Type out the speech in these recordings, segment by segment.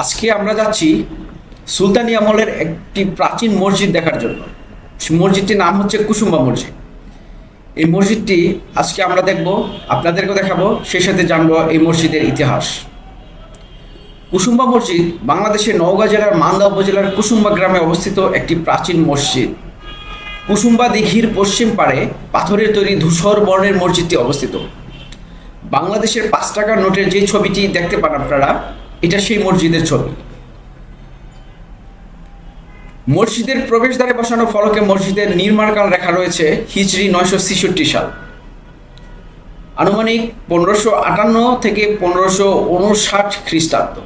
আজকে আমরা যাচ্ছি সুলতানি আমলের একটি প্রাচীন মসজিদ দেখার জন্য। মসজিদটির নাম হচ্ছে কুসুম্বা মসজিদ। এই মসজিদটি আজকে আমরা দেখব, আপনাদেরকেও দেখাবো, সেই সাথে জানব এই মসজিদের ইতিহাস। কুসুম্বা মসজিদ বাংলাদেশের নওগাঁ জেলার মান্দা উপজেলার কুসুম্বা গ্রামে অবস্থিত একটি প্রাচীন মসজিদ। কুসুম্বা দিঘির পশ্চিম পাড়ে পাথরের তৈরি ধূসর বর্ণের মসজিদটি অবস্থিত। বাংলাদেশের পাঁচ টাকার নোটের যে ছবিটি দেখতে পান আপনারা এটা সেই মসজিদের ছবি। মসজিদের প্রবেশদ্বারে বসানো ফলকে মসজিদের নির্মাণকাল রেখা রয়েছে হিজরি নয়শো ছেষট্টি সাল। আনুমানিক পনেরোশো আটান্ন থেকে পনেরোশো উনষাট খ্রিস্টাব্দ।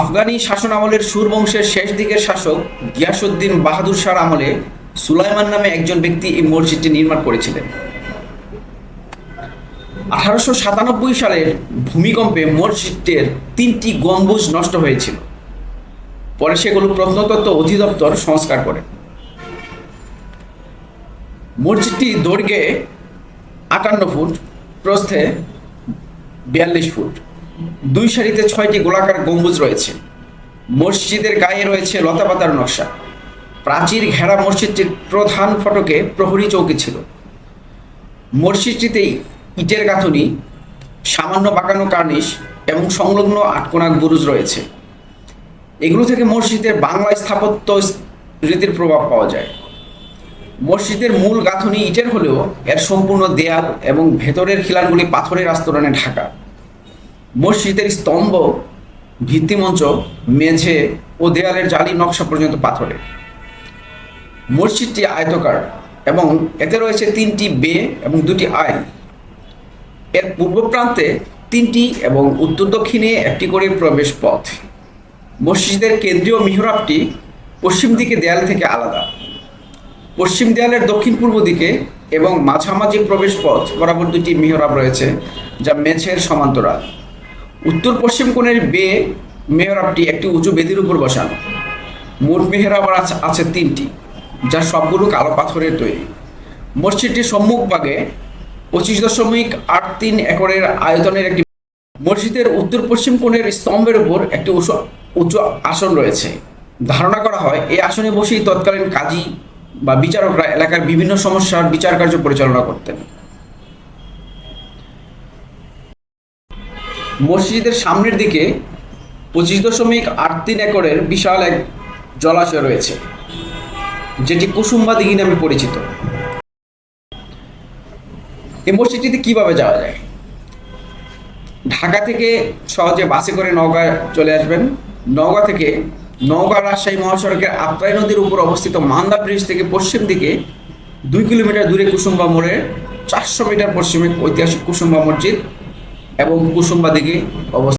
আফগানি শাসন আমলের সুর বংশের শেষ দিকের শাসক গিয়াসুদ্দিন বাহাদুর শাহর আমলে সুলাইমান নামে একজন ব্যক্তি এই মসজিদটি নির্মাণ করেছিলেন। আঠারোশো সাতানব্বই সালের ভূমিকম্পে মসজিদের তিনটি গম্বুজ নষ্ট হয়েছিল। পরে সেগুলো প্রত্নতত্ত্ব অধিদপ্তর সংস্কার করে। মসজিদটি দৈর্ঘ্যে আটান্ন ফুট, প্রস্থে বিয়াল্লিশ ফুট। দুই সারিতে ছয়টি গোলাকার গম্বুজ রয়েছে। মসজিদের গায়ে রয়েছে লতাপাতার নকশা। প্রাচীর ঘেরা মসজিদটির প্রধান ফটকে প্রহরী চৌকি ছিল। মসজিদটিতে ইটের গাঁথনি, সামান্য বাঁকানো কার্নিশ এবং সংলগ্ন আটকোনা বুরুজ রয়েছে। এগুলো থেকে মসজিদের বাংলা স্থাপত্য রীতির প্রভাব পাওয়া যায়। মসজিদের মূল গাঁথনি ইটের হলেও এর সম্পূর্ণ দেয়াল এবং ভেতরের খিলানগুলি পাথরের আস্তরণে ঢাকা। মসজিদের স্তম্ভ, ভিত্তিমঞ্চ, মেঝে ও দেয়ালের জালি নকশা পর্যন্ত পাথরের। মসজিদটি আয়তকার এবং এতে রয়েছে তিনটি বে এবং দুটি আইন এর পূর্ব প্রান্তে তিনটি এবং উত্তর দক্ষিণে একটি করে প্রবেশ পথ। মসজিদের কেন্দ্রীয় মিহরাবটি পশ্চিম দিকে দেয়াল থেকে আলাদা। পশ্চিম দেয়ালের দক্ষিণ পূর্ব দিকে এবং মাঝামাঝি প্রবেশ পথ বরাবর দুটি মিহরাব রয়েছে, যা মেঝের সমান্তরাল। উত্তর পশ্চিম কোণের বে মেহরাবটি একটি উঁচু বেদির উপর বসানো। মোট মেহরাব আছে- তিনটি, যা সবগুলো কালো পাথরের তৈরি। মসজিদটির সম্মুখভাগে পঁচিশ দশমিক আট তিন একরের আয়তনের একটি মসজিদের উত্তর পশ্চিম কোণের স্তম্ভের উপর একটি উঁচু উঁচু আসন রয়েছে। ধারণা করা হয়, এই আসনে বসেই তৎকালীন কাজী বা বিচারকরা এলাকার বিভিন্ন সমস্যার বিচার কার্য পরিচালনা করতেন। মসজিদের সামনের দিকে পঁচিশ দশমিক আট তিন একরের বিশাল এক জলাশয় রয়েছে, যেটি কুসুম্বা দিঘি নামে পরিচিত। এই মসজিদটিতে কীভাবে যাওয়া যায়? ঢাকা থেকে সহজে বাসে করে নওগাঁ চলে আসবেন। নওগাঁ থেকে নওগাঁ রাজশাহী মহাসড়কের আত্রাই নদীর উপর অবস্থিত মান্দা ব্রিজ থেকে পশ্চিম দিকে দুই কিলোমিটার দূরে কুসুম্বা মোড়ে চারশো মিটার পশ্চিমে ঐতিহাসিক কুসুম্বা মসজিদ এবং কুসুম্বা দিকে অবস্থিত।